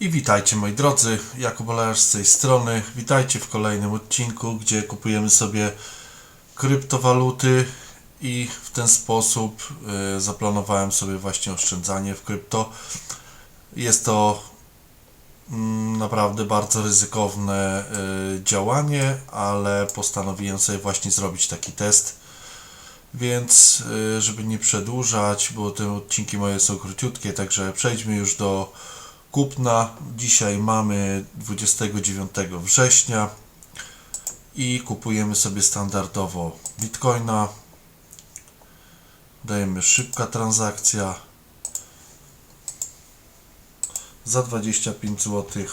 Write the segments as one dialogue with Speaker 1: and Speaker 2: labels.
Speaker 1: I witajcie moi drodzy, Jakub Olejarz z tej strony. Witajcie w kolejnym odcinku, gdzie kupujemy sobie kryptowaluty i w ten sposób y, zaplanowałem sobie właśnie oszczędzanie w krypto. Jest to mm, naprawdę bardzo ryzykowne y, działanie, ale postanowiłem sobie właśnie zrobić taki test. Więc, y, żeby nie przedłużać, bo te odcinki moje są króciutkie, także przejdźmy już do kupna. Dzisiaj mamy 29 września i kupujemy sobie standardowo bitcoina. Dajemy szybka transakcja za 25 zł.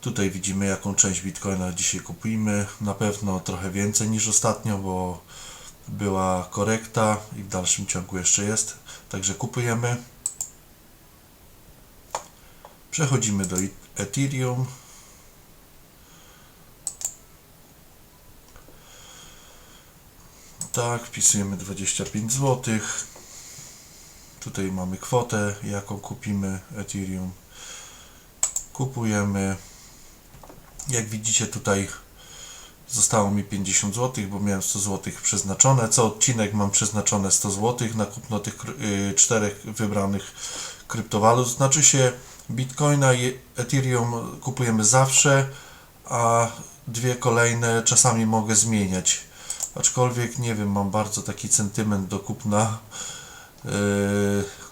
Speaker 1: Tutaj widzimy jaką część bitcoina dzisiaj kupimy. Na pewno trochę więcej niż ostatnio, bo była korekta i w dalszym ciągu jeszcze jest. Także kupujemy. Przechodzimy do Ethereum. Tak, wpisujemy 25 zł. Tutaj mamy kwotę, jaką kupimy Ethereum. Kupujemy. Jak widzicie tutaj zostało mi 50 zł, bo miałem 100 zł przeznaczone. Co odcinek mam przeznaczone 100 zł na kupno tych y, czterech wybranych kryptowalut. Znaczy się Bitcoina i Ethereum kupujemy zawsze, a dwie kolejne czasami mogę zmieniać. Aczkolwiek nie wiem, mam bardzo taki sentyment do kupna yy,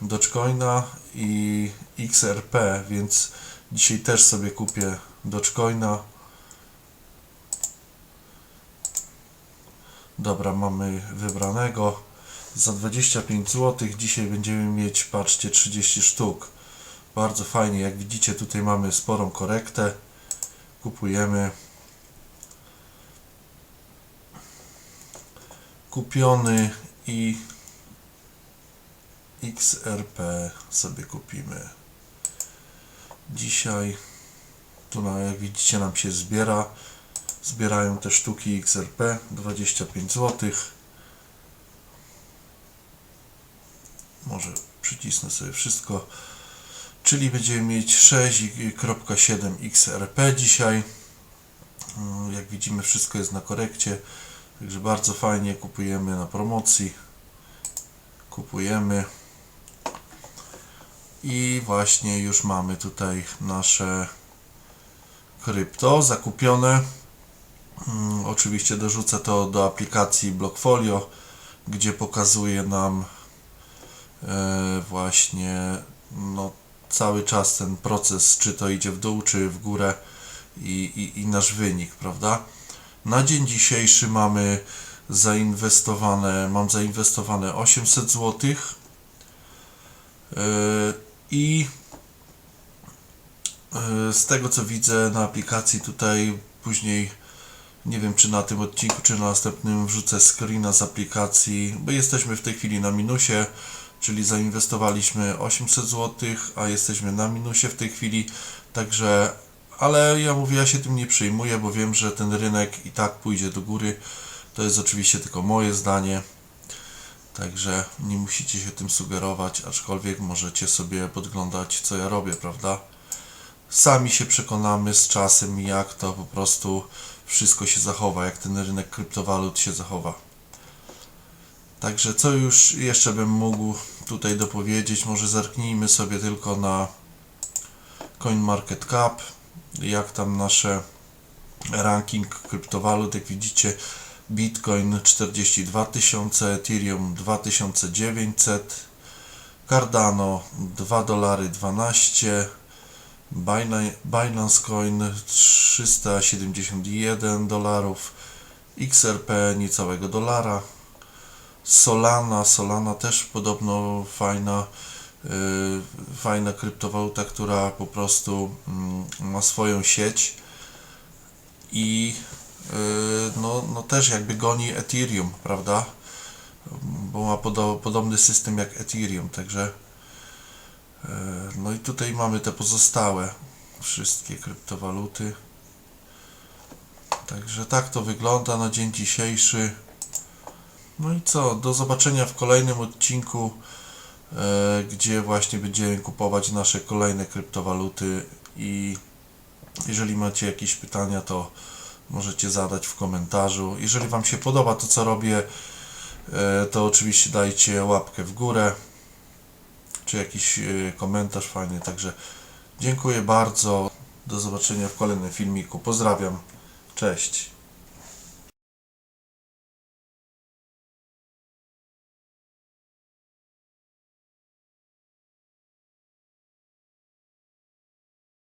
Speaker 1: Dogecoina i XRP, więc dzisiaj też sobie kupię Dogecoina. Dobra, mamy wybranego. Za 25 zł dzisiaj będziemy mieć, patrzcie, 30 sztuk. Bardzo fajnie, jak widzicie tutaj mamy sporą korektę. Kupujemy. Kupiony i XRP sobie kupimy. Dzisiaj tu na, jak widzicie nam się zbiera. Zbierają te sztuki XRP 25 zł. Może przycisnę sobie wszystko. Czyli będziemy mieć 6,7 XRP dzisiaj. Mm, Jak widzimy wszystko jest na korekcie. Także bardzo fajnie kupujemy na promocji. Kupujemy. I właśnie już mamy tutaj nasze krypto zakupione. Mm, Oczywiście dorzucę to do aplikacji Blockfolio, gdzie pokazuje nam e, właśnie no, cały czas ten proces, czy to idzie w dół, czy w górę i, i, i nasz wynik, prawda? Na dzień dzisiejszy mamy zainwestowane, mam zainwestowane 800 zł i e, z tego co widzę na aplikacji tutaj później nie wiem czy na tym odcinku, czy na następnym wrzucę screena z aplikacji, bo jesteśmy w tej chwili na minusie, czyli zainwestowaliśmy 800 zł, a jesteśmy na minusie w tej chwili, także, ale ja mówię, ja się tym nie przejmuję, bo wiem, że ten rynek i tak pójdzie do góry. To jest oczywiście tylko moje zdanie, także nie musicie się tym sugerować, aczkolwiek możecie sobie podglądać, co ja robię, prawda? Sami się przekonamy z czasem, jak to po prostu wszystko się zachowa, jak ten rynek kryptowalut się zachowa. Także co już jeszcze bym mógł tutaj dopowiedzieć, może zerknijmy sobie tylko na CoinMarketCap, jak tam nasze ranking kryptowalut, jak widzicie Bitcoin 42 tysiące, Ethereum 2900, Cardano 2 dolary 12, Binance Coin 371 dolarów, XRP niecałego dolara, Solana, Solana też podobno fajna, yy, fajna kryptowaluta, która po prostu mm, ma swoją sieć i yy, no, no też jakby goni Ethereum, prawda? Bo ma podo podobny system jak Ethereum, także yy, no i tutaj mamy te pozostałe wszystkie kryptowaluty. Także tak to wygląda na dzień dzisiejszy. No i co? Do zobaczenia w kolejnym odcinku. e, gdzie właśnie będziemy kupować nasze kolejne kryptowaluty i jeżeli macie jakieś pytania, to możecie zadać w komentarzu. Jeżeli Wam się podoba to, co robię, e, to oczywiście dajcie łapkę w górę, czy jakiś e, komentarz fajny. Także dziękuję bardzo. Do zobaczenia w kolejnym filmiku. Pozdrawiam. Cześć.